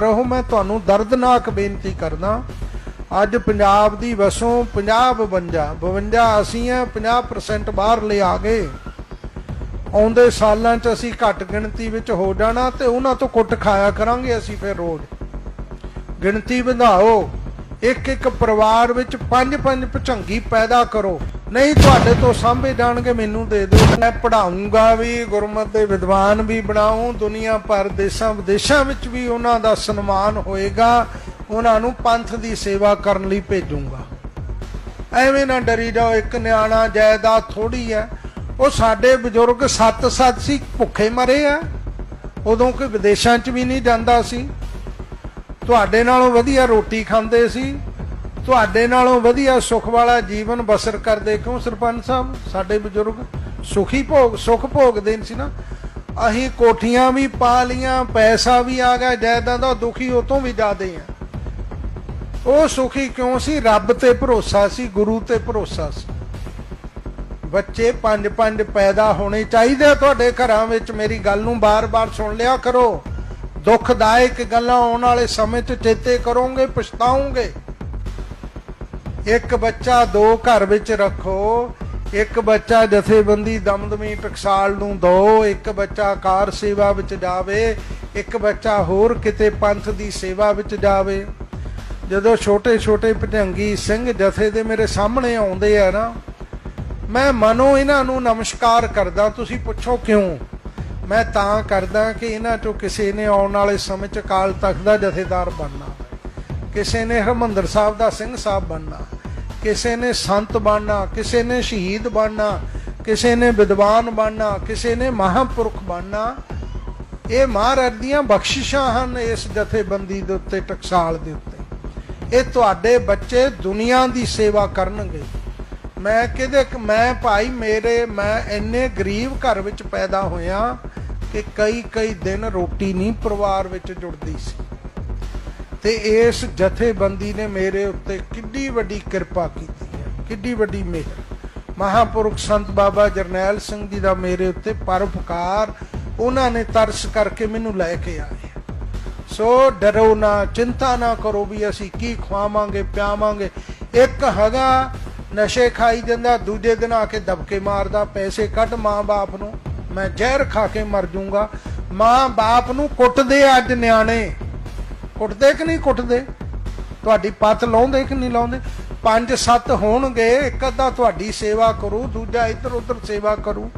ਰਹੋ, ਮੈਂ ਤੁਹਾਨੂੰ ਦਰਦਨਾਕ ਬੇਨਤੀ ਕਰਦਾ। ਅੱਜ ਪੰਜਾਬ ਦੀ ਵਸੋਂ 50 52 52 ਅਸੀਂ ਆ 50% ਬਾਹਰ ਲਿਆ ਗਏ। ਆਉਂਦੇ ਸਾਲਾਂ 'ਚ ਅਸੀਂ ਘੱਟ ਗਿਣਤੀ ਵਿੱਚ ਹੋ ਜਾਣਾ ਤੇ ਉਹਨਾਂ ਤੋਂ ਕੁੱਟ ਖਾਇਆ ਕਰਾਂਗੇ ਅਸੀਂ ਫਿਰ ਰੋਜ਼। ਗਿਣਤੀ ਵਧਾਓ। ਇੱਕ ਇੱਕ ਪਰਿਵਾਰ ਵਿੱਚ ਪੰਜ ਪੰਜ ਭਚੰਗੀ ਪੈਦਾ ਕਰੋ। ਨਹੀਂ, ਤੁਹਾਡੇ ਤੋਂ ਸਾਂਭੇ ਜਾਣਗੇ, ਮੈਨੂੰ ਦੇ ਦਿਓ। ਮੈਂ ਪੜਾਉਂਗਾ ਵੀ, ਗੁਰਮਤ ਦੇ ਵਿਦਵਾਨ ਵੀ ਬਣਾਉਂ ਦੁਨੀਆ ਭਰ ਦੇਸ਼ਾਂ ਵਿਦੇਸ਼ਾਂ ਵਿੱਚ ਵੀ ਉਹਨਾਂ ਦਾ ਸਨਮਾਨ ਹੋਏਗਾ। ਉਹਨਾਂ ਨੂੰ ਪੰਥ ਦੀ ਸੇਵਾ ਕਰਨ ਲਈ ਭੇਜੂੰਗਾ। ਐਵੇਂ ਨਾ ਡਰੀ ਜਾਓ, ਇੱਕ ਨਿਆਣਾ ਜਾਇਦਾਦ ਥੋੜੀ ਹੈ। ਉਹ ਸਾਡੇ ਬਜ਼ੁਰਗ ਸੱਤ ਸੱਤ ਸੀ, ਭੁੱਖੇ ਮਰੇ ਆ। ਉਦੋਂ ਕੋਈ ਵਿਦੇਸ਼ਾਂ 'ਚ ਵੀ ਨਹੀਂ ਜਾਂਦਾ ਸੀ। ਤੁਹਾਡੇ ਨਾਲੋਂ ਵਧੀਆ ਰੋਟੀ ਖਾਂਦੇ ਸੀ, ਤੁਹਾਡੇ ਨਾਲੋਂ ਵਧੀਆ ਸੁੱਖ ਵਾਲਾ ਜੀਵਨ ਬਸਰ ਕਰਦੇ ਕਿਉਂ ਸਰਪੰਚ ਸਾਹਿਬ? ਸਾਡੇ ਬਜ਼ੁਰਗ ਸੁਖੀ ਭੋਗ, ਸੁਖ ਭੋਗਦੇ ਸੀ ਨਾ। ਅਸੀਂ ਕੋਠੀਆਂ ਵੀ ਪਾ ਲੀਆਂ ਪੈਸਾ ਵੀ ਆ ਗਿਆ, ਜਾਇਦਾਦ ਦਾ ਦੁਖੀ ਉਹ ਤੋਂ ਵੀ ਜ਼ਿਆਦੇ ਆ। ਉਹ ਸੁਖੀ ਕਿਉਂ ਸੀ? ਰੱਬ ਤੇ ਭਰੋਸਾ ਸੀ, ਗੁਰੂ ਤੇ ਭਰੋਸਾ ਸੀ। ਬੱਚੇ ਪੰਜ ਪੰਜ ਪੈਦਾ ਹੋਣੇ ਚਾਹੀਦੇ ਤੁਹਾਡੇ ਘਰਾਂ ਵਿੱਚ, ਮੇਰੀ ਗੱਲ ਨੂੰ ਬਾਰ-ਬਾਰ ਸੁਣ ਲਿਆ ਕਰੋ। ਦੁਖਦਾਇਕ ਗੱਲਾਂ ਆਉਣ ਵਾਲੇ ਸਮੇਂ 'ਚ ਚੇਤੇ ਕਰੋਗੇ, ਪਛਤਾਓਗੇ। ਇੱਕ ਬੱਚਾ ਦੋ ਘਰ ਵਿੱਚ ਰੱਖੋ, ਇੱਕ ਬੱਚਾ ਜਥੇਬੰਦੀ ਦਮਦਮੀ ਟਕਸਾਲ ਨੂੰ ਦੋ, ਇੱਕ ਬੱਚਾ ਕਾਰ ਸੇਵਾ ਵਿੱਚ ਜਾਵੇ, ਇੱਕ ਬੱਚਾ ਹੋਰ ਕਿਤੇ ਪੰਥ ਦੀ ਸੇਵਾ ਵਿੱਚ ਜਾਵੇ। ਜਦੋਂ ਛੋਟੇ ਛੋਟੇ ਭਜੰਗੀ ਸਿੰਘ ਜਥੇ ਦੇ ਮੇਰੇ ਸਾਹਮਣੇ ਆਉਂਦੇ ਆ ਨਾ, ਮੈਂ ਮਨੋਂ ਇਹਨਾਂ ਨੂੰ ਨਮਸਕਾਰ ਕਰਦਾ, ਤੁਸੀਂ ਪੁੱਛੋ ਕਿਉਂ? ਮੈਂ ਤਾਂ ਕਰਦਾ ਕਿ ਇਹਨਾਂ ਚੋਂ ਕਿਸੇ ਨੇ ਆਉਣ ਵਾਲੇ ਸਮੇਂ 'ਚ ਅਕਾਲ ਤਖਤ ਦਾ ਜਥੇਦਾਰ ਬਣਨਾ। ਕਿਸੇ ਨੇ ਹਰਮੰਦਰ ਸਾਹਿਬ ਦਾ ਸਿੰਘ ਸਾਹਿਬ ਬਣਨਾ। ਕਿਸੇ ਨੇ ਸੰਤ ਬਣਨਾ, ਕਿਸੇ ਨੇ ਸ਼ਹੀਦ ਬਣਨਾ, ਕਿਸੇ ਨੇ ਵਿਦਵਾਨ ਬਣਨਾ, ਕਿਸੇ ਨੇ ਮਹਾਂਪੁਰਖ ਬਣਨਾ। ਇਹ ਮਹਾਰਾਜ ਦੀਆਂ ਬਖਸ਼ਿਸ਼ਾਂ ਹਨ ਇਸ ਜਥੇਬੰਦੀ ਦੇ ਉੱਤੇ, ਟਕਸਾਲ ਦੇ ਉੱਤੇ। ਇਹ ਤੁਹਾਡੇ ਬੱਚੇ ਦੁਨੀਆ ਦੀ ਸੇਵਾ ਕਰਨਗੇ। ਮੈਂ ਕਿਹਦੇ ਮੈਂ ਭਾਈ ਮੇਰੇ, ਮੈਂ ਇੰਨੇ ਗਰੀਬ ਘਰ ਵਿੱਚ ਪੈਦਾ ਹੋਇਆ ਕਿ ਕਈ ਕਈ ਦਿਨ ਰੋਟੀ ਨਹੀਂ ਪਰਿਵਾਰ ਵਿੱਚ ਜੁੜਦੀ ਸੀ। ਤੇ ਇਸ ਜਥੇਬੰਦੀ ਨੇ ਮੇਰੇ ਉੱਤੇ ਕਿੰਨੀ ਵੱਡੀ ਕਿਰਪਾ ਕੀਤੀ ਹੈ ਕਿੰਨੀ ਵੱਡੀ ਮਿਹਰ। ਮਹਾਪੁਰਖ ਸੰਤ ਬਾਬਾ ਜਰਨੈਲ ਸਿੰਘ ਜੀ ਦਾ ਮੇਰੇ ਉੱਤੇ ਪਰਉਪਕਾਰ ਉਹਨਾਂ ਨੇ ਤਰਸ ਕਰਕੇ ਮੈਨੂੰ ਲੈ ਕੇ ਆਏ ਸੋ ਡਰੋ ਨਾ, ਚਿੰਤਾ ਨਾ ਕਰੋ ਵੀ ਅਸੀਂ ਕੀ ਖਵਾਵਾਂਗੇ, ਪਿਆਵਾਂਗੇ। ਇੱਕ ਹੈਗਾ ਨਸ਼ੇ ਖਾਈ ਜਾਂਦਾ, ਦੂਜੇ ਦਿਨ ਆ ਕੇ ਦਬਕੇ ਮਾਰਦਾ, ਪੈਸੇ ਕੱਢ ਮਾਂ-ਬਾਪ ਨੂੰ। ਮੈਂ ਜ਼ਹਿਰ ਖਾ ਕੇ ਮਰ ਜਾਊਂਗਾ ਮਾਂ-ਬਾਪ ਨੂੰ ਕੁੱਟਦੇ ਅੱਜ ਨਿਆਣੇ। ਕੁੱਟਦੇ ਕਿ ਨਹੀਂ ਕੁੱਟਦੇ? ਤੁਹਾਡੀ ਪੱਤ ਲਾਉਂਦੇ ਕਿ ਨਹੀਂ ਲਾਉਂਦੇ? ਪੰਜ ਸੱਤ ਹੋਣਗੇ, ਇੱਕ ਅੱਧਾ ਤੁਹਾਡੀ ਸੇਵਾ ਕਰੂ, ਦੂਜਾ ਇੱਧਰ ਉੱਧਰ ਸੇਵਾ ਕਰੂ।